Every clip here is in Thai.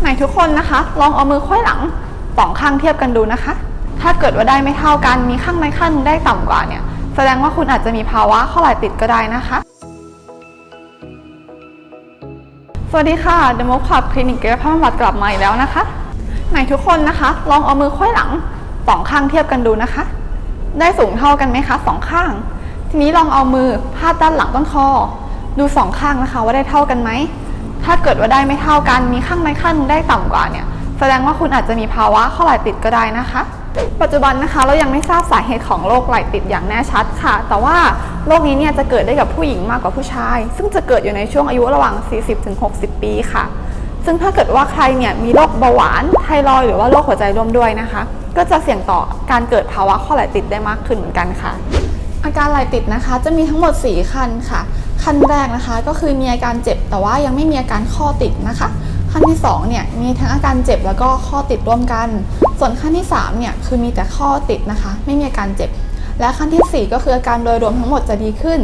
ไหนทุกคนนะคะ ลองเอามือควยหลังสองข้างเทียบกันดูนะคะ ถ้าเกิดว่าได้ไม่เท่ากันมีข้างในข้างนึงได้ต่ำกว่าเนี่ย แสดงว่าคุณอาจจะมีภาวะข้อไหล่ติดก็ได้นะคะ สวัสดีค่ะ The Move Club คลินิกกายภาพบำบัดกลับมาอีกแล้วนะคะ ไหนทุกคนนะคะ ลองเอามือควยหลังสองข้างเทียบกันดูนะคะ ได้สูงเท่ากันไหมคะสองข้าง ทีนี้ลองเอามือพาดด้านหลังต้นคอ ดูสองข้างนะคะว่าได้เท่ากันไหม ถ้าเกิดว่าได้ไม่เท่ากันมีข้างในข้างหนึงได้ต่ำกว่าเนี่ยแสดงว่าคุณอาจจะมีภาวะข้อไหล่ติดก็ได้นะคะ ปัจจุบันนะคะเรายังไม่ทราบสาเหตุของโรคไหล่ติดอย่างแน่ชัดค่ะ แต่ว่าโรคนี้เนี่ยจะเกิดได้กับผู้หญิงมากกว่าผู้ชาย ซึ่งจะเกิดอยู่ในช่วงอายุระหว่าง 40-60 ปีค่ะ ซึ่งถ้าเกิดว่าใครเนี่ยมีโรคเบาหวานไทรอยหรือว่าโรคหัวใจร่วมด้วยนะคะ ก็จะเสี่ยงต่อการเกิดภาวะข้อไหล่ติดได้มากขึ้นเหมือนกันค่ะ อาการไหล่ติดนะคะ จะมีทั้งหมด 4 ขั้นค่ะ ขั้นแรกนะคะ ก็คือมีอาการเจ็บแต่ว่ายังไม่มีอาการข้อติดนะคะ ขั้นที่2เนี่ยมีทั้งอาการเจ็บแล้วก็ข้อติดร่วมกัน ส่วนขั้นที่3เนี่ยคือมีแต่ข้อติดนะคะ ไม่มีอาการเจ็บ และขั้นทีสี่4 ก็คืออาการโดยรวมทั้งหมดจะดีขึ้น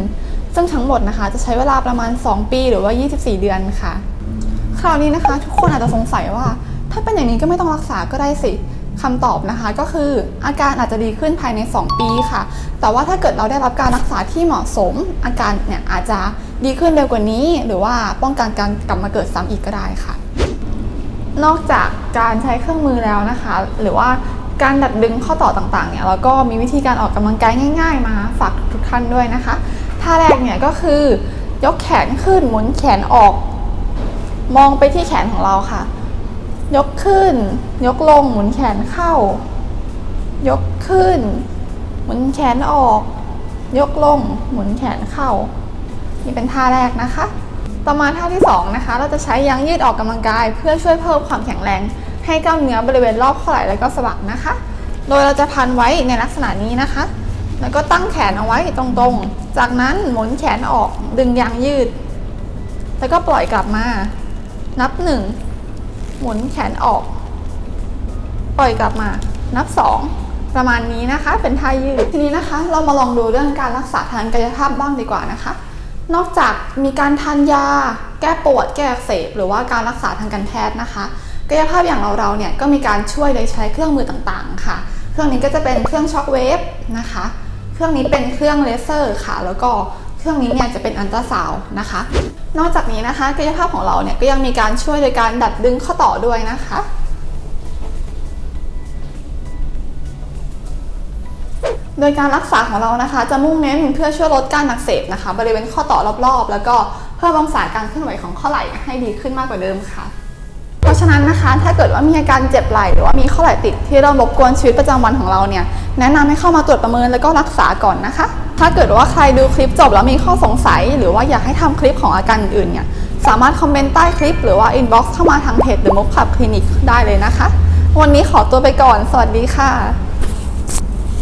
ซึ่งทั้งหมดนะคะจะใช้เวลาประมาณ 2 ปีหรือว่า 24 เดือนค่ะ คราวนี้นะคะ ทุกคนอาจจะสงสัยว่า ถ้าเป็นอย่างนี้ก็ไม่ต้องรักษาก็ได้สิ คำตอบนะคะก็คืออาการอาจจะดีขึ้นภายใน 2 ปีค่ะ แต่ว่าถ้าเกิดเราได้รับการรักษาที่เหมาะสม อาการเนี่ยอาจจะดีขึ้นเร็วกว่านี้ หรือว่าป้องกันการกลับมาเกิดซ้ำอีกก็ได้ค่ะ นอกจากการใช้เครื่องมือแล้วนะคะ หรือว่าการดัดดึงข้อต่อต่างๆเนี่ยเราก็มีวิธีการออกกำลังกายง่าย ๆ มาฝากทุกท่านด้วยนะคะท่าแรกเนี่ยก็คือยกแขนขึ้นหมุนแขนออก มองไปที่แขนของเราค่ะ ยกขึ้น ยกลงหมุนแขนเข้า ยกขึ้น หมุนแขนออก ยกลงหมุนแขนเข้า นี่เป็นท่าแรกนะคะ ต่อมาท่าที่2นะคะ เราจะใช้ยางยืดออกกำลังกาย เพื่อช่วยเพิ่มความแข็งแรง ให้กล้ามเนื้อบริเวณรอบข้อไหล่และก็สะบักนะคะ โดยเราจะพันไว้ในลักษณะนี้นะคะ แล้วก็ตั้งแขนเอาไว้ตรงๆ จากนั้นหมุนแขนออกดึงยางยืด แล้วก็ปล่อยกลับมา นับหนึ่ง หมุนแขนออก ปล่อยกลับมานับ 2 ประมาณนี้นะคะ เป็นท่ายืดทีนี้นะคะ เรามาลองดูเรื่องการรักษาทางกายภาพบ้างดีกว่านะคะ นอกจากมีการทานยา แก้ปวด แก้อักเสบหรือว่าการรักษาทางการแพทย์นะคะกายภาพอย่างเราเราๆเนี่ยก็มีการช่วยโดยใช้เครื่องมือต่างๆ ค่ะ เครื่องนี้ก็จะเป็นเครื่องช็อคเวฟนะคะ เครื่องนี้เป็นเครื่องเลเซอร์ค่ะ แล้วก็ เครื่องนี้เนี่ยจะเป็นอันตราซาวนะคะ นอกจากนี้นะคะกายภาพของเราเนี่ยก็ยังมีการช่วยโดยการดัดดึงข้อต่อด้วยนะคะโดยการรักษาของเรานะคะ จะมุ่งเน้นเพื่อช่วยลดการอักเสบนะคะ บริเวณข้อต่อรอบๆ แล้วก็เพิ่มองศาการเคลื่อนไหวของข้อไหล่ให้ดีขึ้นมากกว่าเดิมค่ะ เพราะฉะนั้นนะคะถ้าเกิดว่ามีอาการเจ็บไหล่หรือว่ามีข้อไหล่ติดที่เริ่มรบกวนชีวิตประจำวันของเราเนี่ยแนะนำให้เข้ามาตรวจประเมินแล้วก็รักษาก่อนนะคะ ถ้าเกิดว่าใครดูคลิปจบแล้วมีข้อสงสัย หรือว่าอยากให้ทำคลิปของอาการอื่นเนี่ยสามารถคอมเมนต์ใต้คลิปหรือว่าอินบ็อกซ์เข้ามาทางเพจ The Move Club Clinic ได้เลยนะคะ วันนี้ขอตัวไปก่อน สวัสดีค่ะ